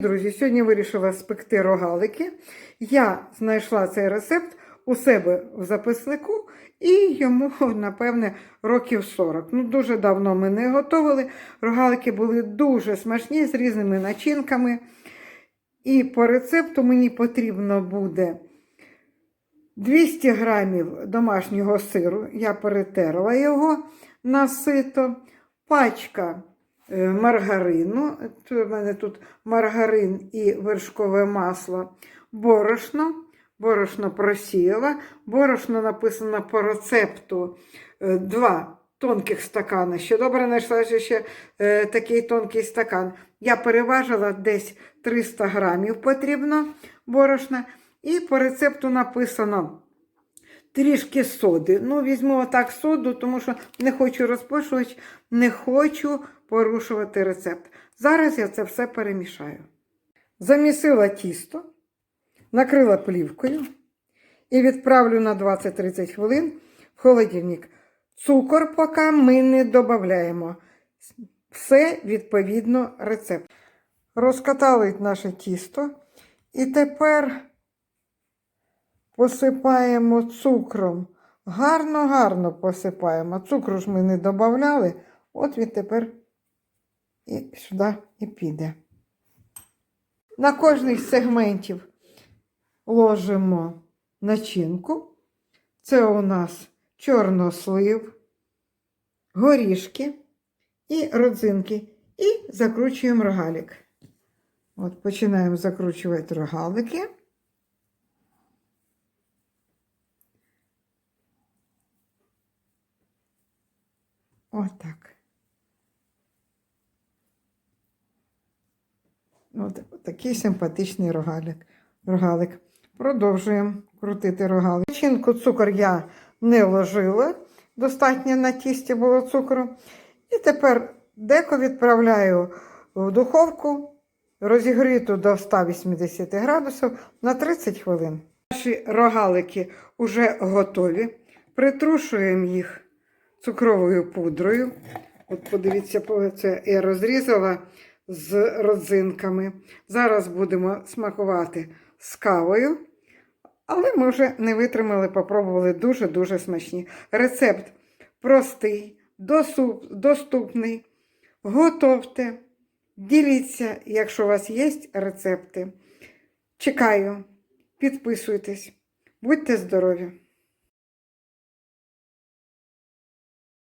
Друзі, сьогодні вирішила спекти рогалики. Я знайшла цей рецепт у себе в записнику і йому, напевне, років 40. Ну, дуже давно ми не готували. Рогалики були дуже смачні з різними начинками. І по рецепту мені потрібно буде 200 грамів домашнього сиру. Я перетерла його на сито, пачка маргарину. Це в мене тут маргарин і вершкове масло, борошно. Борошно просіяла. Борошно написано по рецепту е, два тонких стакана. Ще добре знайшла ще е, такий тонкий стакан. Я переважила десь 300 грамів потрібно борошна. І по рецепту написано трішки соди. Ну, візьму отак соду, тому що не хочу розпушувати, не хочу порушувати рецепт. Зараз я це все перемішаю. Замісила тісто, накрила плівкою і відправлю на 20-30 хвилин в холодильник. Цукор поки ми не додаємо. Все відповідно рецепту. Розкатали наше тісто. І тепер посипаємо цукром. Гарно-гарно посипаємо. Цукру ж ми не додавали. От він тепер і сюди і піде. На кожний з сегментів ложимо начинку. Це у нас чорнослив, горішки і родзинки. І закручуємо рогалик. От починаємо закручувати рогалики. Отак. От такий симпатичний рогалик. рогалик. Продовжуємо крутити рогалик. Начинку цукор я не ложила, достатньо на тісті було цукру. І тепер деко відправляю в духовку, розігріту до 180 градусів на 30 хвилин. Наші рогалики вже готові. Притрушуємо їх цукровою пудрою. От подивіться, це я розрізала з родзинками. Зараз будемо смакувати з кавою. Але ми вже не витримали, попробували дуже-дуже смачні. Рецепт простий, доступний. Готовте, діліться, якщо у вас є рецепти. Чекаю, підписуйтесь, будьте здорові!